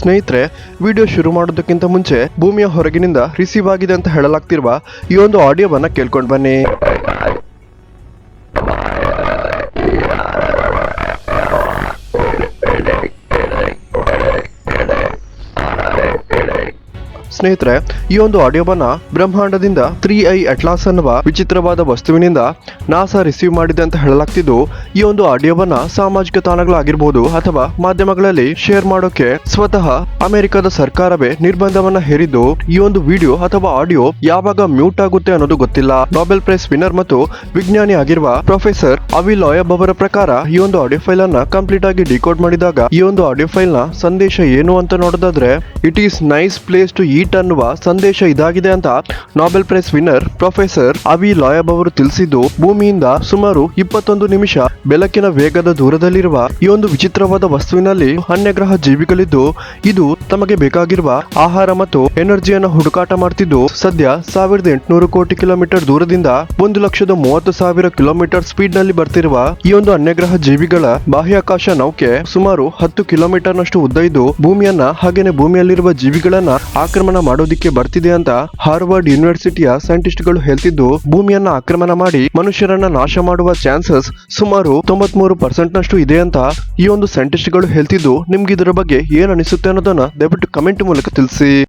ಸ್ನೇಹಿತರೆ, ವಿಡಿಯೋ ಶುರು ಮಾಡೋದಕ್ಕಿಂತ ಮುಂಚೆ ಭೂಮಿಯ ಹೊರಗಿನಿಂದ ರಿಸೀವ್ ಆಗಿದೆ ಅಂತ ಹೇಳಲಾಗ್ತಿರುವ ಈ ಒಂದು ಆಡಿಯೋವನ್ನು ಕೇಳ್ಕೊಂಡು ಬನ್ನಿ. ಸ್ನೇಹಿತರೆ, ಈ ಒಂದು ಆಡಿಯೋವನ್ನ ಬ್ರಹ್ಮಾಂಡದಿಂದ ತ್ರೀ ಐ ಅಟ್ಲಾಸ್ ಅನ್ನುವ ವಿಚಿತ್ರವಾದ ವಸ್ತುವಿನಿಂದ ನಾಸಾ ರಿಸೀವ್ ಮಾಡಿದೆ ಅಂತ ಹೇಳಲಾಗ್ತಿದ್ದು, ಈ ಒಂದು ಆಡಿಯೋವನ್ನ ಸಾಮಾಜಿಕ ತಾಣಗಳಾಗಿರ್ಬೋದು ಅಥವಾ ಮಾಧ್ಯಮಗಳಲ್ಲಿ ಶೇರ್ ಮಾಡೋಕೆ ಸ್ವತಃ ಅಮೆರಿಕದ ಸರ್ಕಾರವೇ ನಿರ್ಬಂಧವನ್ನ ಹೇರಿದ್ದು, ಈ ಒಂದು ವಿಡಿಯೋ ಅಥವಾ ಆಡಿಯೋ ಯಾವಾಗ ಮ್ಯೂಟ್ ಆಗುತ್ತೆ ಅನ್ನೋದು ಗೊತ್ತಿಲ್ಲ. ನೊಬೆಲ್ ಪ್ರೈಸ್ ವಿನ್ನರ್ ಮತ್ತು ವಿಜ್ಞಾನಿ ಆಗಿರುವ ಪ್ರೊಫೆಸರ್ ಅವಿ ಲಾಯಬ್ ಅವರ ಪ್ರಕಾರ ಈ ಒಂದು ಆಡಿಯೋ ಫೈಲ್ ಅನ್ನ ಕಂಪ್ಲೀಟ್ ಆಗಿ ಡಿಕೋಡ್ ಮಾಡಿದಾಗ ಈ ಒಂದು ಆಡಿಯೋ ಫೈಲ್ನ ಸಂದೇಶ ಏನು ಅಂತ ನೋಡೋದಾದ್ರೆ it is nice place to eat ಅನ್ನುವ ಸಂದೇಶ ಇದಾಗಿದೆ ಅಂತ ನೊಬೆಲ್ ಪ್ರೈಸ್ ವಿನ್ನರ್ ಪ್ರೊಫೆಸರ್ ಅವಿ ಲಾಯಬ್ ಅವರು ತಿಳಿಸಿದ್ದು, ಭೂಮಿಯಿಂದ ಸುಮಾರು ಇಪ್ಪತ್ತೊಂದು ನಿಮಿಷ ಬೆಳಕಿನ ವೇಗದ ದೂರದಲ್ಲಿರುವ ಈ ಒಂದು ವಿಚಿತ್ರವಾದ ವಸ್ತುವಿನಲ್ಲಿ ಅನ್ಯಗ್ರಹ ಜೀವಿಗಳಿದ್ದು, ಇದು ತಮಗೆ ಬೇಕಾಗಿರುವ ಆಹಾರ ಮತ್ತು ಎನರ್ಜಿಯನ್ನು ಹುಡುಕಾಟ ಮಾಡ್ತಿದ್ದು, ಸದ್ಯ ಸಾವಿರದ ಎಂಟುನೂರು ಕೋಟಿ ಕಿಲೋಮೀಟರ್ ದೂರದಿಂದ ಒಂದು ಲಕ್ಷದ ಮೂವತ್ತು ಸಾವಿರ ಕಿಲೋಮೀಟರ್ ಸ್ಪೀಡ್ನಲ್ಲಿ ಬರ್ತಿರುವ ಈ ಒಂದು ಅನ್ಯಗ್ರಹ ಜೀವಿಗಳ ಬಾಹ್ಯಾಕಾಶ ನೌಕೆ ಸುಮಾರು ಹತ್ತು ಕಿಲೋಮೀಟರ್ ನಷ್ಟು ಉದ್ದ ಇದ್ದು ಭೂಮಿಯನ್ನ ಹಾಗೇನೆ ಭೂಮಿಯಲ್ಲಿರುವ ಜೀವಿಗಳನ್ನ ಆಕ್ರಮಣ ಮಾಡೋದಿಕ್ಕೆ ಬರ್ತಿದೆ ಅಂತ ಹಾರ್ವರ್ಡ್ ಯೂನಿವರ್ಸಿಟಿಯ ಸೈಂಟಿಸ್ಟ್ಗಳು ಹೇಳ್ತಿದ್ದು, ಭೂಮಿಯನ್ನ ಆಕ್ರಮಣ ಮಾಡಿ ಮನುಷ್ಯರನ್ನ ನಾಶ ಮಾಡುವ ಚಾನ್ಸಸ್ ಸುಮಾರು ತೊಂಬತ್ಮೂರು ಪರ್ಸೆಂಟ್ ನಷ್ಟು ಇದೆ ಅಂತ ಈ ಒಂದು ಸೈಂಟಿಸ್ಟ್ಗಳು ಹೇಳ್ತಿದ್ದು. ನಿಮ್ಗೆ ಇದರ ಬಗ್ಗೆ ಏನ್ ಅನಿಸುತ್ತೆ ಅನ್ನೋದನ್ನ ದಯವಿಟ್ಟು ಕಮೆಂಟ್ ಮೂಲಕ ತಿಳಿಸಿ.